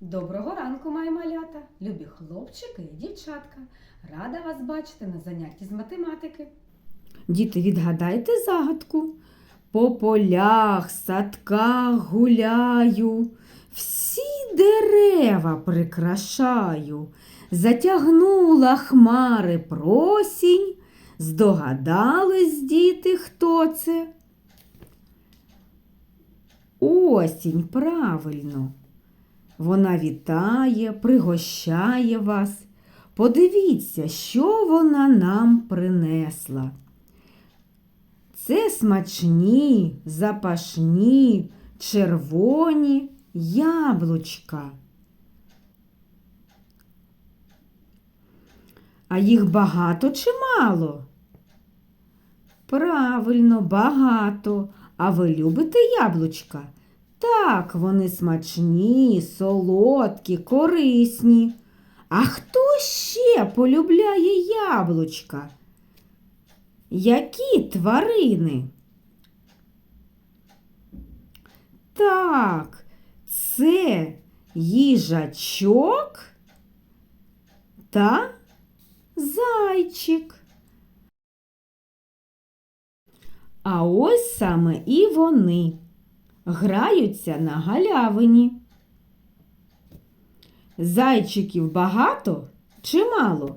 Доброго ранку, мої малята, любі хлопчики і дівчатка. Рада вас бачити на занятті з математики. Діти, відгадайте загадку. По полях, садках гуляю, всі дерева прикрашаю. Затягнула хмари просінь. Здогадались, діти, хто це? Осінь, правильно. Вона вітає, пригощає вас. Подивіться, що вона нам принесла. Це смачні, запашні, червоні яблучка. А їх багато чи мало? Правильно, багато. А ви любите яблучка? Так, вони смачні, солодкі, корисні. А хто ще полюбляє яблучка? Які тварини? Так, це їжачок та зайчик. А ось саме і вони граються на галявині. Зайчиків багато чи мало?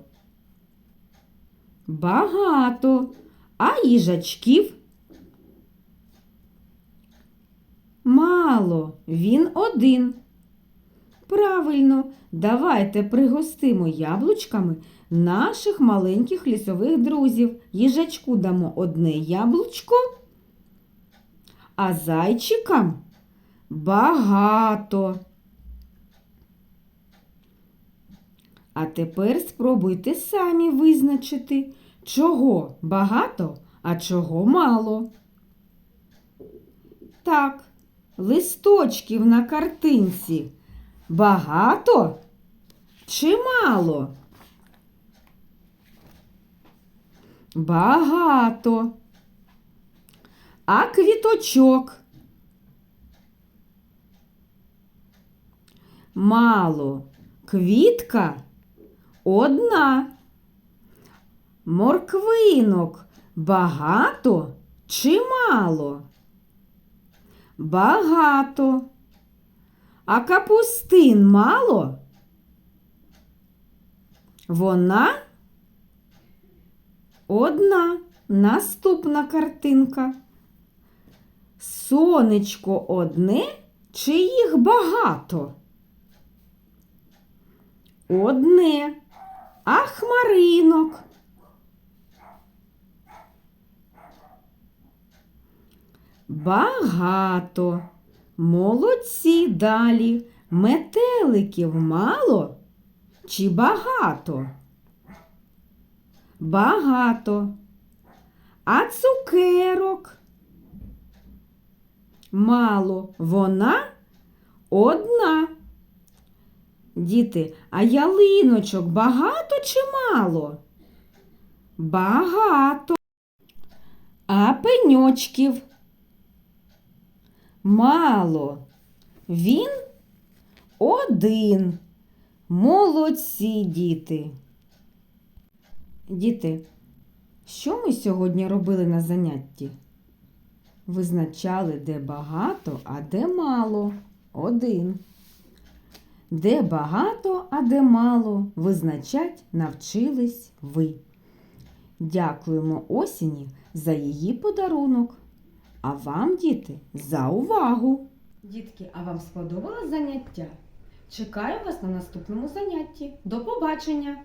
Багато. А їжачків? Мало. Він один. Правильно, давайте пригостимо яблучками наших маленьких лісових друзів. Їжачку дамо одне яблучко, а зайчикам багато. А тепер спробуйте самі визначити, чого багато, а чого мало. Так, листочків на картинці багато чи мало? Багато. А квіточок? Мало. Квітка одна. Морквинок багато чи мало? Багато. А капустин мало? Вона одна. Наступна картинка. Сонечко одне чи їх багато? Одне. А хмаринок? Багато. Молодці далі. Метеликів мало чи багато? Багато. А цукерок? Мало. Вона одна. Діти, а ялиночок багато чи мало? Багато. А пеньочків? Мало. Він один. Молодці діти. Діти, що ми сьогодні робили на занятті? Визначали, де багато, а де мало. Один. Де багато, а де мало, визначать навчились ви. Дякуємо осені за її подарунок. А вам, діти, за увагу! Дітки, а вам сподобалось заняття? Чекаю вас на наступному занятті. До побачення!